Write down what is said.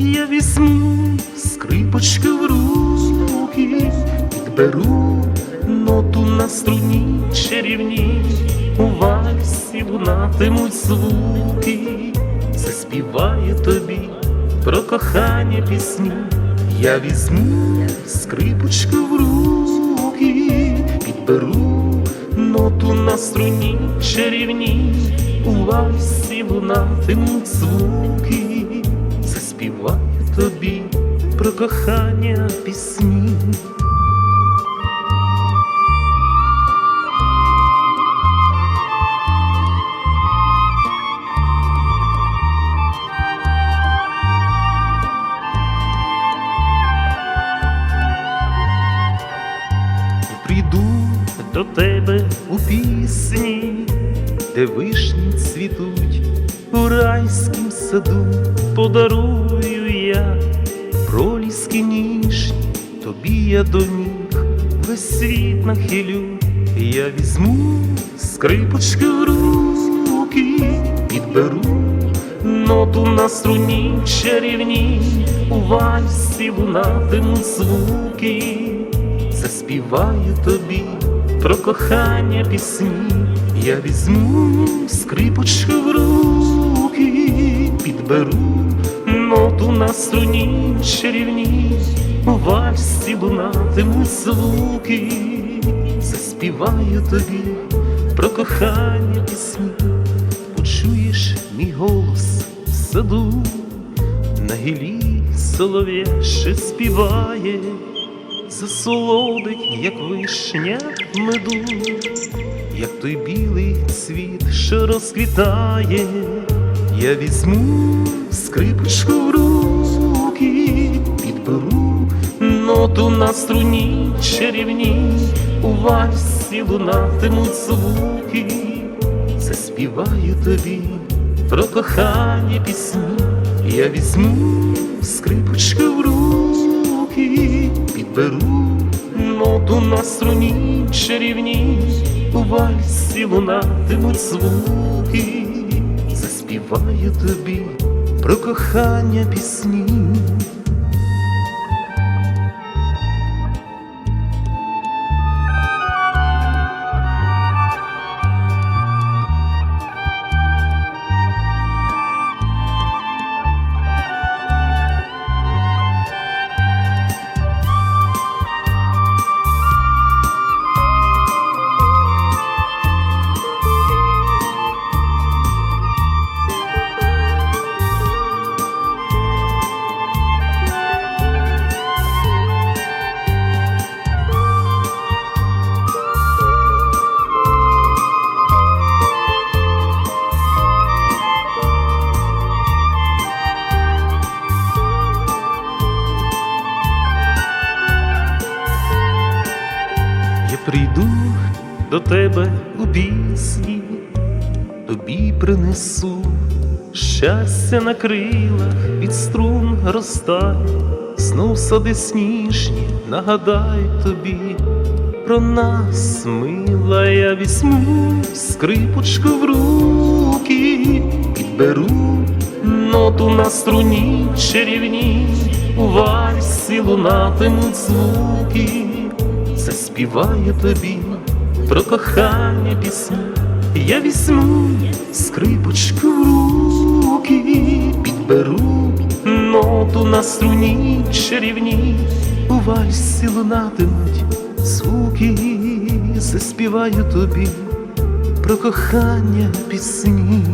Я візьму скрипочки в руки, підберу ноту на струні чарівні, у вальсі лунатимуть звуки, заспіваю тобі про кохання пісні. Я візьму скрипочку в руки, підберу ноту на струні чарівні, у вальсі лунатимуть звуки, заспіваю тобі про кохання пісні. Прийду до тебе у пісні, де вишні цвітуть у райськім саду, подарую я проліски ніжні, тобі я до ніг весь світ нахилю, я візьму скрипочки в руки, підберу ноту на струні чарівні, у вальсі лунатимуть звуки. Заспіваю тобі про кохання пісні, я візьму скрипочку в руки, підберу ноту на струні чарівні, у вальсі лунатимуть звуки, заспіваю тобі про кохання пісні, почуєш мій голос в саду, на гілі солов'я ще співає. Засолодить, як вишня меду, як той білий цвіт, що розквітає, я візьму скрипочку в руки, підберу ноту на струні чарівні, у вальсі лунатимуть звуки, заспіваю тобі про кохання пісні, я візьму скрипочку в руки, підберу ноту на струні чарівні, у вальсі лунатимуть звуки, заспіваю тобі про кохання пісні. Прийду до тебе у пісні, тобі принесу щастя на крилах від струн розтає, знов сади сніжні, нагадай тобі про нас, мила, я візьму скрипочку в руки, підберу ноту на струні чарівні, у вальсі лунатимуть звуки заспіваю тобі про кохання пісні, я візьму скрипочку в руки, підберу ноту на струні чарівні, у вальсі лунатимуть звуки, заспіваю тобі про кохання пісні.